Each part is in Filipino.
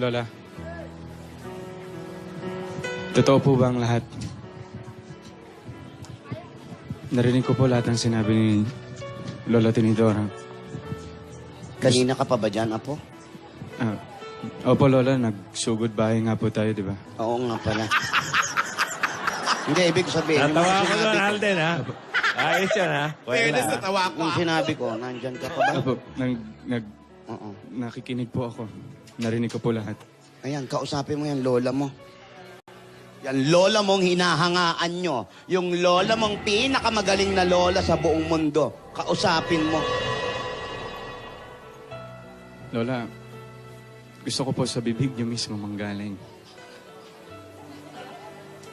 Lola. Totoo po ba ang lahat? Narinig ko po lahat ng sinabi ni Lola Tinidora. Kanina ka pa ba dyan, Apo? Ah, opo, Lola, nag-sugod bahay nga po tayo, di ba? Oo nga pala. Hindi, ibig sabihin, yung Natawa mga ko doon, sinabi ko, Alden, ha? Ayos yan, ha? Fairness, Wala. natawa ko. yung sinabi ko, nandyan ka pa ba? Opo, nag, nag, Oo. nakikinig po ako. Narinig ko po lahat. Ayan, kausapin mo yan, lola mo. Yan, lola mong hinahangaan nyo. Yung lola mong pinakamagaling na lola sa buong mundo. Kausapin mo. Lola, gusto ko po sa bibig niyo mismo manggaling.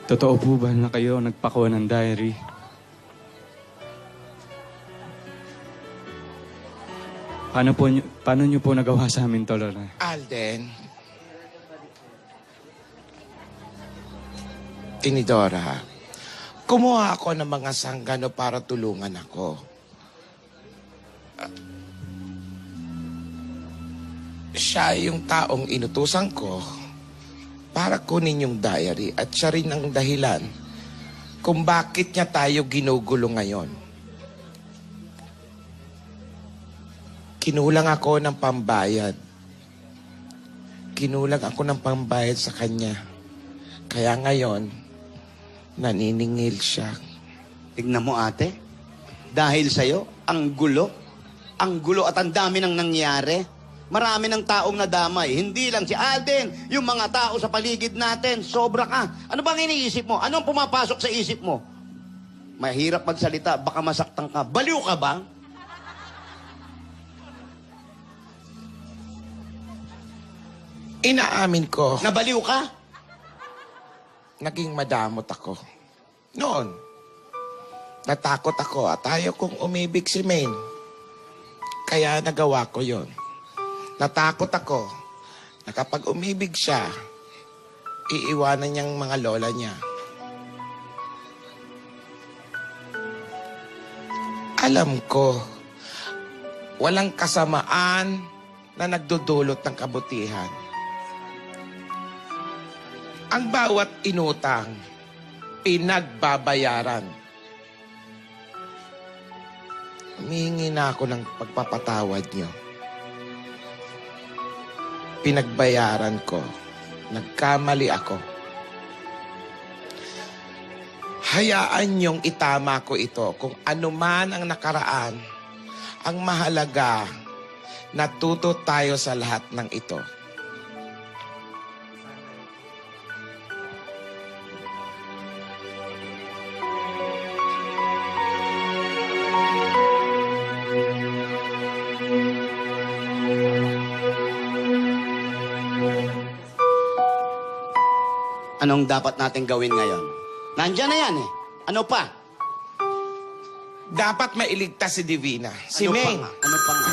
Totoo po ba na kayo nagpakuha ng diary? Paano po niyo, paano niyo po nagawa sa amin to, Lola? Alden. Tinidora, kumuha ako ng mga sanggano para tulungan ako. Ah, siya yung taong inutusan ko para kunin yung diary at siya rin ang dahilan kung bakit niya tayo ginugulo ngayon. Kinulang ako ng pambayad. Kinulang ako ng pambayad sa kanya. Kaya ngayon, naniningil siya. Tignan mo ate. Dahil sa'yo, ang gulo. Ang gulo at ang dami nang nangyari. Marami ng taong nadamay. Hindi lang si Alden, yung mga tao sa paligid natin. Sobra ka. Ano bang iniisip mo? Anong pumapasok sa isip mo? Mahirap magsalita, baka masaktan ka. Baliw ka ba? Inaamin ko, Nabaliw ka? naging madamot ako. Noon, natakot ako at ayaw kong umibig si Maine. Kaya nagawa ko yon. Natakot ako na kapag umibig siya, iiwanan niyang mga lola niya. Alam ko, walang kasamaan na nagdudulot ng kabutihan. Ang bawat inutang, pinagbabayaran. Humihingi na ako ng pagpapatawad niyo. Pinagbayaran ko. Nagkamali ako. Hayaan niyong itama ko ito kung ano man ang nakaraan. Ang mahalaga, natuto tayo sa lahat ng ito. Anong dapat natin gawin ngayon? Nandyan na yan eh. Ano pa? Dapat mailigtas si Divina. Si ano Meng. Pa nga? Ano pa nga?